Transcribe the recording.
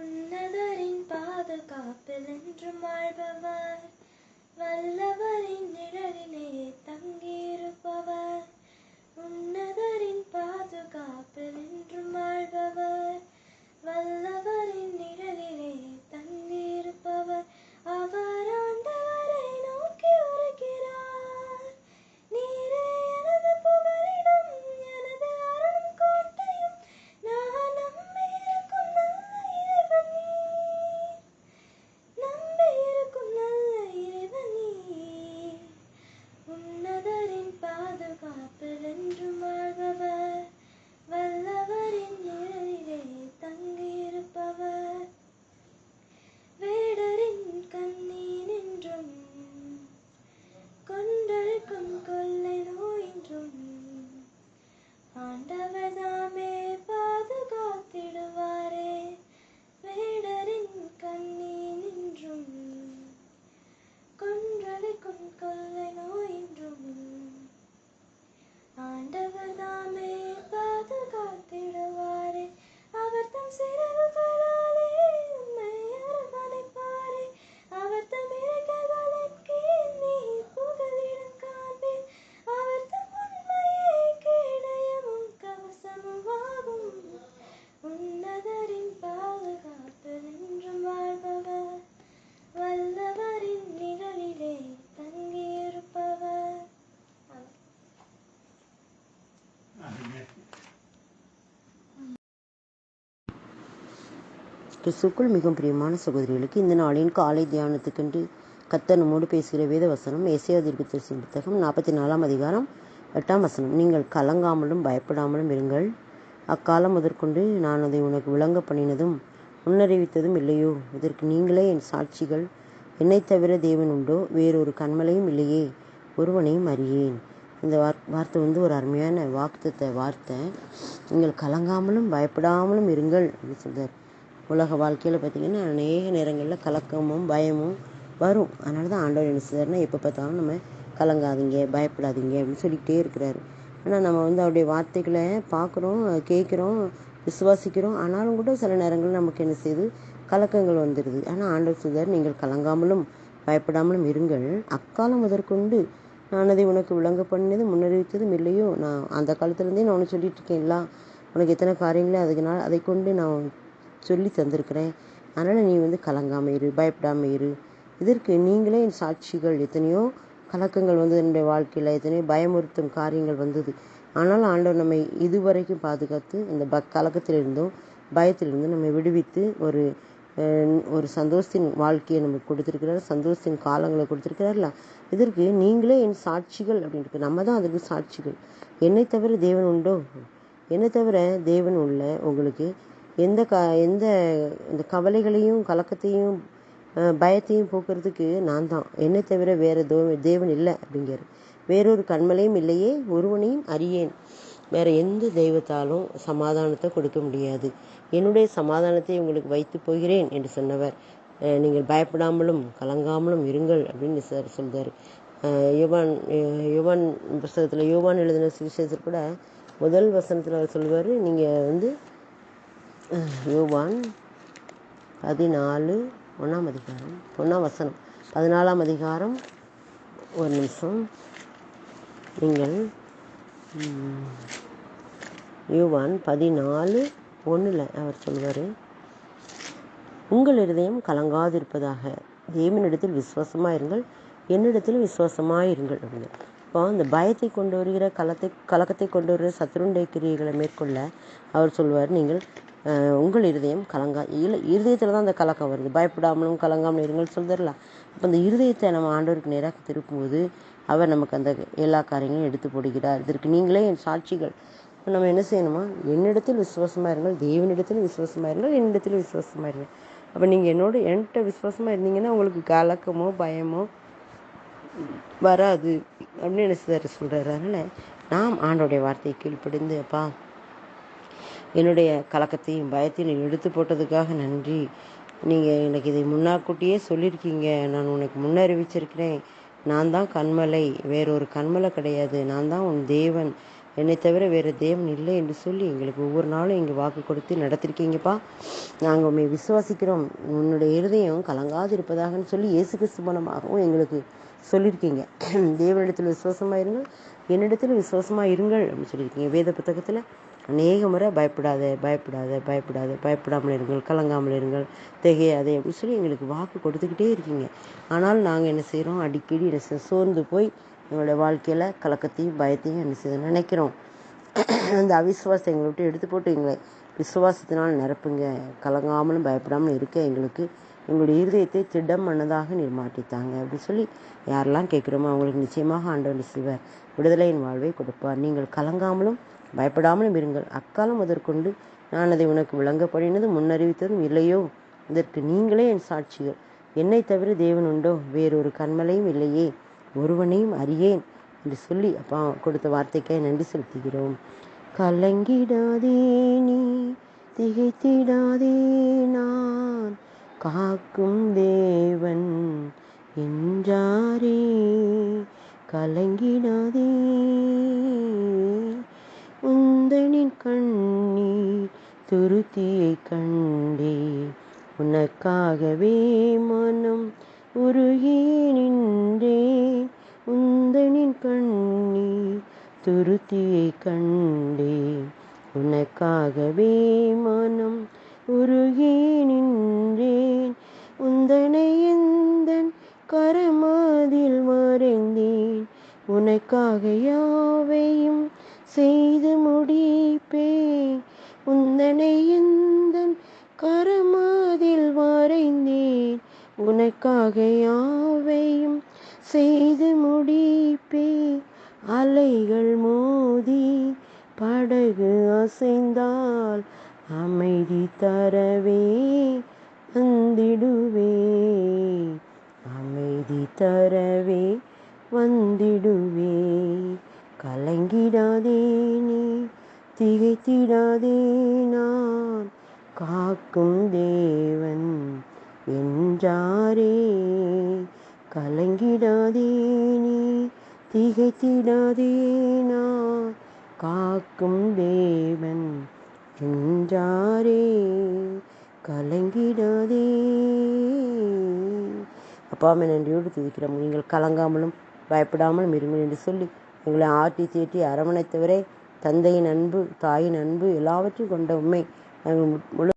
உன்னதரின் பாதுகாப்பில் என்றும் வாழ்பவர். வல்லவரின் நிழலிலே தங்கியிருப்பவர். உன்னதரின் பாதுகாப்பில் என்றும் வாழ்பவர். ஆண்டவர் கிறிஸ்துக்குள் மிகவும் பிரியமான சகோதரிகளுக்கு இந்த நாளின் காலை தியானத்துக்கென்று கத்தனமோடு நம்மோடு பேசுகிற வேத வசனம் ஏசியா தீர்க்கதரிசி புத்தகம் நாற்பத்தி நாலாம் அதிகாரம் எட்டாம் வசனம். நீங்கள் கலங்காமலும் பயப்படாமலும் இருங்கள். அக்காலம் முதற்கொண்டு நான் அதை உனக்கு விளங்க பண்ணினதும் முன்னறிவித்ததும் இல்லையோ? இதற்கு நீங்களே என் சாட்சிகள். என்னை தவிர தேவன் உண்டோ? வேறொரு கண்மலையும் இல்லையே. ஒருவனையும் அறியேன். இந்த வார் வார்த்தை வந்து ஒரு அருமையான வாக்குத்த வார்த்தை. நீங்கள் கலங்காமலும் பயப்படாமலும் இருங்கள் அப்படின்னு சொல்கிறார் உலக வாழ்க்கையில் பார்த்தீங்கன்னா அநேக நேரங்களில் கலக்கமும் பயமும் வரும். அதனால தான் ஆண்டவர் என்ன செய்றாருன்னா எப்போ பார்த்தாலும் நம்ம கலங்காதீங்க பயப்படாதீங்க அப்படின்னு சொல்லிக்கிட்டே இருக்கிறாரு. ஆனால் நம்ம வந்து அவருடைய வார்த்தைகளை பார்க்குறோம் கேட்குறோம் விசுவாசிக்கிறோம். ஆனாலும் கூட சில நேரங்களில் நமக்கு என்ன செய்யுது கலக்கங்கள் வந்துடுது ஆனால் ஆண்டவர் சொல்றார் நீங்கள் கலங்காமலும் பயப்படாமலும் இருங்கள். அக்காலம் முதற்கொண்டு நான் அதை உனக்கு விளங்க பண்ணினது முன்னறிவித்ததும் இல்லையோ? நான் அந்த காலத்துலேருந்தே நான் உனக்கு சொல்லிட்டு இருக்கேன்ல. உனக்கு எத்தனை காரியங்களோ அதுக்குனால் அதை கொண்டு நான் சொல்லி தந்திருக்கிறேன். அதனால் நீ வந்து கலங்காம இரு பயப்படாமல் இரு. இதற்கு நீங்களே என் சாட்சிகள். எத்தனையோ கலக்கங்கள் வந்தது என்னுடைய வாழ்க்கையில் எத்தனையோ பயமுறுத்தும் காரியங்கள் வந்தது. ஆனால் ஆண்டவர் நம்மை இதுவரைக்கும் பாதுகாத்து இந்த ப கலக்கத்திலிருந்தும் பயத்திலிருந்தும் நம்மை விடுவித்து ஒரு ஒரு சந்தோஷத்தின் வாழ்க்கையை நமக்கு கொடுத்துருக்கிறார். சந்தோஷத்தின் காலங்களை கொடுத்துருக்கிறார்ல. இதற்கு நீங்களே என் சாட்சிகள் அப்படின்னு இருக்கு நம்ம தான் அதுக்கு சாட்சிகள். என்னை தவிர தேவன் உண்டோ? என்னை தவிர தேவன் உள்ள உங்களுக்கு எந்த க எந்த இந்த கவலைகளையும் கலக்கத்தையும் பயத்தையும் போக்குறதுக்கு நான் தான். என்னை தவிர வேறு தோ தேவன் இல்லை அப்படிங்கிறார். வேறொரு கண்மலையும் இல்லையே ஒருவனையும் அறியேன். வேற எந்த தெய்வத்தாலும் சமாதானத்தை கொடுக்க முடியாது. என்னுடைய சமாதானத்தை உங்களுக்கு வைத்து போகிறேன் என்று சொன்னவர். நீங்கள் பயப்படாமலும் கலங்காமலும் இருங்கள் அப்படின்னு சார் சொல்கிறார் யுவான் யுவான் புஸ்தகத்தில் யுவான் எழுதின சுவிசேஷத்தில் கூட முதல் வசனத்தில் அவர் சொல்வார் நீங்கள் வந்து யோவான் பதினாலு ஒன்றாம் அதிகாரம் ஒன்றாம் வசனம். பதினாலாம் அதிகாரம் ஒரு நிமிஷம். நீங்கள் ம், யோவான் பதினாலு ஒன்றில் அவர் சொல்வார் உங்கள் இருதயம் கலங்காதிருப்பதாக. தேவனிடத்தில் விசுவாசமாக இருங்கள் என்னிடத்திலும் விசுவாசமாக இருங்கள் அப்படின்னு. அப்போ அந்த பயத்தை கொண்டு வருகிற கலத்தை கலக்கத்தை கொண்டு வருகிற சத்துருண்டை கிரியைகளை மேற்கொள்ள அவர் சொல்வார் நீங்கள் உங்கள் இருதயம் கலங்கா. இல்லை இருதயத்தில் தான் அந்த கலக்கம் வருது. பயப்படாமலும் கலங்காமலும் இருங்கள் சொல்லிடலாம் அப்போ அந்த இருதயத்தை நம்ம ஆண்டவருக்கு நேராக திருப்பும்போது அவர் நமக்கு அந்த எல்லா காரியங்களும் எடுத்து போடுகிறார். இதற்கு நீங்களே என் சாட்சிகள். இப்போ நம்ம என்ன செய்யணுமா? என்னிடத்தில் விசுவாசமாக இருங்கள். தேவனிடத்தில் விசுவாசமாக இருங்கள். என்னிடத்திலும் விசுவாசமாக இருங்கள். அப்போ நீங்கள் என்னோட என்கிட்ட விசுவாசமாக இருந்தீங்கன்னா உங்களுக்கு கலக்கமோ பயமோ வராது. அப்படின்னு என்ன சொல்கிறாரு அதனால் நாம் ஆண்டோடைய வார்த்தையை கீழ்ப்படிந்து அப்பா என்னுடைய கலக்கத்தையும் பயத்தையும் எடுத்து போட்டதுக்காக நன்றி. நீங்கள் எனக்கு இதை முன்னாக்கூட்டியே சொல்லியிருக்கீங்க. நான் உனக்கு முன்னறிவிச்சிருக்கிறேன். நான் தான் கண்மலை வேறொரு கண்மலை கிடையாது. நான் தான் உன் தேவன். என்னை தவிர வேறு தேவன் இல்லை என்று சொல்லி எங்களுக்கு ஒவ்வொரு நாளும் இங்கே வாக்கு கொடுத்து நடத்திருக்கீங்கப்பா. நாங்கள் உண்மை விசுவாசிக்கிறோம். உன்னுடைய இருதயம் கலங்காது இருப்பதாகன்னு சொல்லி இயேசு கிறிஸ்துமனமாகவும் எங்களுக்கு சொல்லியிருக்கீங்க. தேவனிடத்தில் விசுவாசமாக இருங்கள். என்னிடத்தில் விசுவாசமாக இருங்கள் அப்படின்னு சொல்லியிருக்கீங்க. வேத புத்தகத்தில் அநேக முறை பயப்படாத பயப்படாத பயப்படாத பயப்படாமல் இருங்கள் கலங்காமல் இருங்கள் திகையாதே அப்படின்னு சொல்லி எங்களுக்கு வாக்கு கொடுத்துக்கிட்டே இருக்கீங்க. ஆனால் நாங்கள் என்ன செய்கிறோம் அடிக்கடி என்ன சோர்ந்து போய் எங்களுடைய வாழ்க்கையில் கலக்கத்தையும் பயத்தையும் என்ன செய்ய நினைக்கிறோம். அந்த அவிசுவாசத்தை எங்களை விட்டு எடுத்து போட்டு எங்களை விசுவாசத்தினால் நிரப்புங்க. கலங்காமலும் பயப்படாமலும் இருக்க எங்களுக்கு எங்களுடைய இருதயத்தை திடம் மனதாக நீர் மாற்றித்தாங்க. அப்படின்னு சொல்லி யாரெல்லாம் கேட்குறோமோ அவங்களுக்கு நிச்சயமாக ஆண்டவர் செய்வார் விடுதலையின் வாழ்வை கொடுப்பார். நீங்கள் கலங்காமலும் பயப்படாமலும் இருங்கள். அக்காலம் முதற்கொண்டு நான் அதை உனக்கு விளங்கப்படினதும் முன்னறிவித்ததும் இல்லையோ? இதற்கு நீங்களே என் சாட்சிகள். என்னை தவிர தேவன் உண்டோ? வேறொரு கண்மலையும் இல்லையே. ஒருவனையும் அறியேன் என்று சொல்லி அப்பா கொடுத்த வார்த்தைக்காய் நன்றி செலுத்துகிறோம். கலங்கிடாதே நீ திகைத்திடாதே நான் காக்கும் தேவன் என்றாரே. கலங்கிடாதே உந்தனின் கண்ணீர் துருத்தியை கண்டே. உனக்காகவே மனம் உருகி நின்றே. உந்தனின் கண்ணி துருத்தியை கண்டே உனக்காகவே மனம் உருகி நின்றேன். உந்தனை எந்தன் கரமாதில் மறைந்தேன். உனக்காக யாவையும் செய்து முடிப்பேன். உந்தனை எந்தன் கரமாதில் மறைந்தேன். உனக்காக யாவையும் செய்து முடிப்பே. அலைகள் மோதி படகு அசைந்தால் அமைதி தரவே வந்திடுவே. அமைதி தரவே வந்திடுவே. கலங்கிடாதே நீ திகைத்திடாதே நான். காக்கும் தேவன் என்றாரே. கலங்கிடாதே நீ திகைத்திடாதே நான் காக்கும் தேவன் என்றாரே கலங்கிடாதே. அப்பாவை நன்றியோடு துதிக்கிறோம். நீங்கள் கலங்காமலும் பயப்படாமலும் இருங்கள் என்று சொல்லி எங்களை ஆட்டி தீட்டி அரவணைத்தவரே தந்தையின் அன்பு தாயின் அன்பு எல்லாவற்றையும் கொண்ட உண்மை நாங்கள் முழு